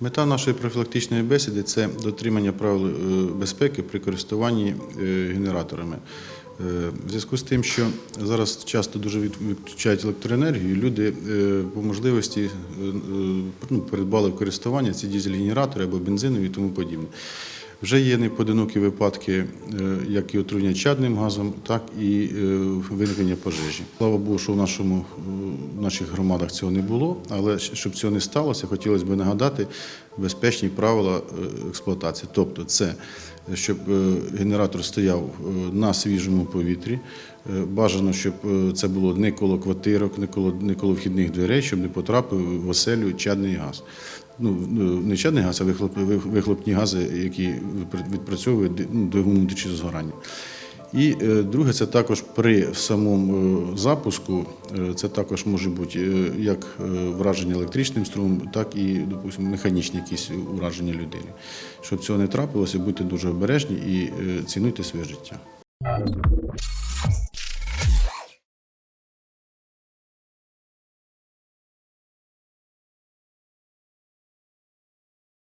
Мета нашої профілактичної бесіди це дотримання правил е, безпеки при користуванні е, генераторами. Е, В зв'язку з тим, що зараз часто дуже відключають електроенергію, люди по можливості ну, придбали в користування ці дізель-генератори або бензинові і тому подібне. Вже є непоодинокі випадки, е, як і отруєння чадним газом, так і е, виникнення пожежі. Слава Богу, що в нашому е, в наших громадах цього не було, але щоб цього не сталося, хотілося б нагадати безпечні правила експлуатації. Тобто, це щоб генератор стояв на свіжому повітрі. Бажано, щоб це було не коло квартирок, не коло, не коло вхідних дверей, щоб не потрапив в оселю чадний газ. Ну, ну, не чадний газ, а вихлоп, вихлопні гази, які відпрацьовують ну, двигун внутрішнього згорання. І е, друге, це також при самому е, запуску, е, це також може бути е, як е, враження електричним струмом, так і, допустимо, механічні якісь ураження людини. Щоб цього не трапилося, будьте дуже обережні і е, цінуйте своє життя.